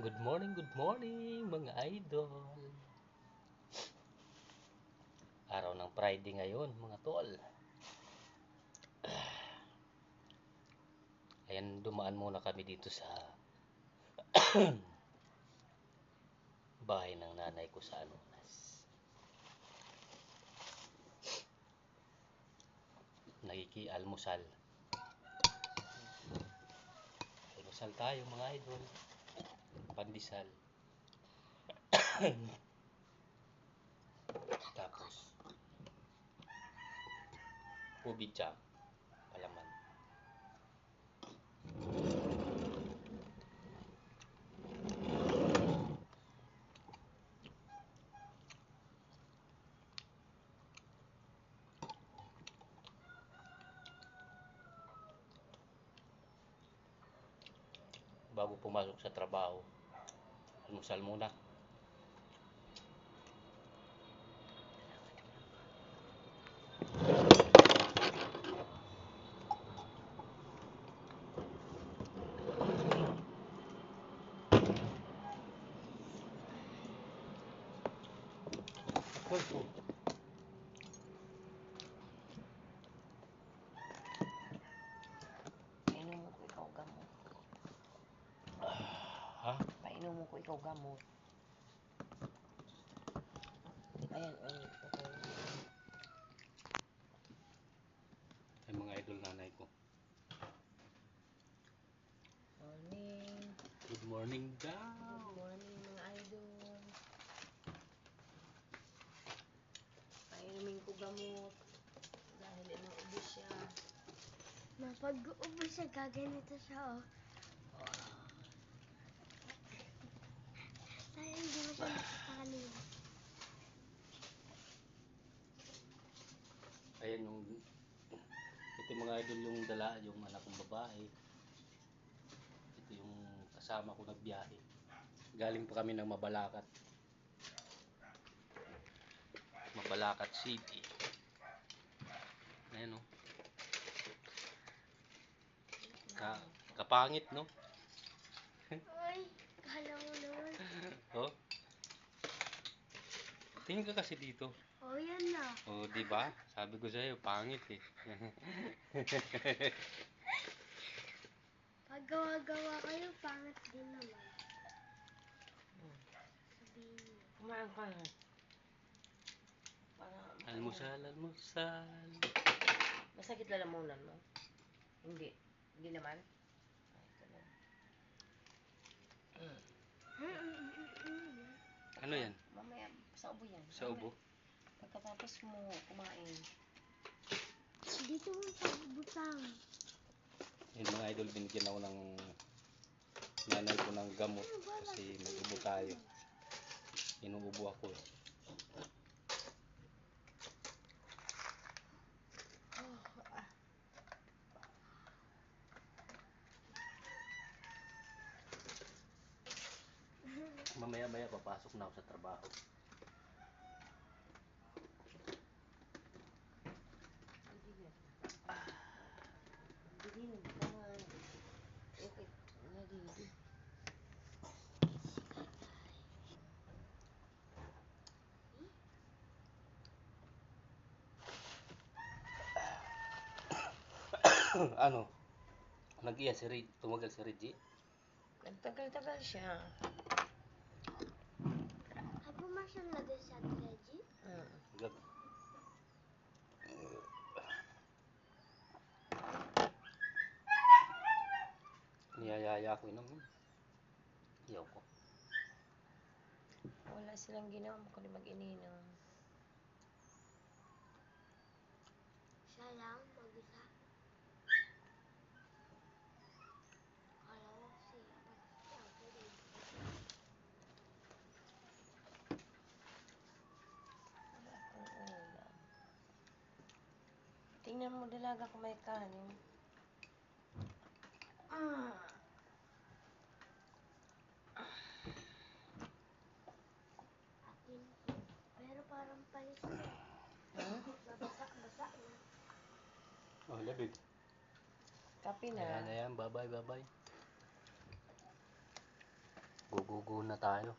Good morning, good morning mga idol. Araw ng Friday ngayon mga tol. Ayan, dumaan muna kami dito sa bahay ng nanay ko sa Anonas. Nakikialmusal. Almusal tayo mga idol. Pandesal. Tapos, ubi jam. Bago pumasok sa trabaho, almusal muna. Hoy, oh. Ha? Painom mo ko ikaw gamot. Ayan, ayan. Okay. Ay mga idol nanay ko. Morning. Good morning daw. Good morning mga idol. Painumin ko gamot. Dahil inuubos siya. Napag-uubos siya, gaganito siya, oh. Sayang, hindi mo siya nakita kanina. Ayan yung ito yung mga idol yung dala yung anak kong babae. Ito yung kasama ko nagbiyahe. Galing pa kami ng Mabalacat. Mabalacat City. Ayan o. Ka kapangit no? Uy, kala mo naman. Oh. Tingin ka kasi dito. Oh, yan na. Oh, di ba? Sabi ko sa'yo, pangit eh. Pag gawa-gawa kayo, pangit din naman. Sabihin niyo. Kumain ka na. Para, almusal, almusal. Masakit lalamunan mo? Hindi. Hindi naman? Ay, ito na. Mm, mm, mm. Ano yan? Sa ubo yan. Sa ubo? Pagkatapos mo kumain. Dito mo sa butang. Yun mga idol, binigyan ako ng nanay ko ng gamot kasi nag-ubo tayo. Inuubo ako eh. Mamaya-maya papasok na ako sa trabaho. Hindi na, tangan. Okay, nadidi. ano? Nag-iya si Rid, tumagal si Reggie. Nagtagal-tagal siya. Ay, pumasyal na din si Ate Reggie. Mm. Gag. Niyayaya ko yun. Iyaw ko. Wala silang ginawa kundi mag-ininom. Siya lang, mag-isa. Kala ko si si Ate Reggie. Wala akong ulam. Tingnan mo dalaga kung may kanin. Ah. Atin. Pero parang panis na. Huh? Babasa-basa na. Oh, labig. Kape na. Ayan, ayan. Bye-bye, bye-bye. Go, go, Magugo na tayo.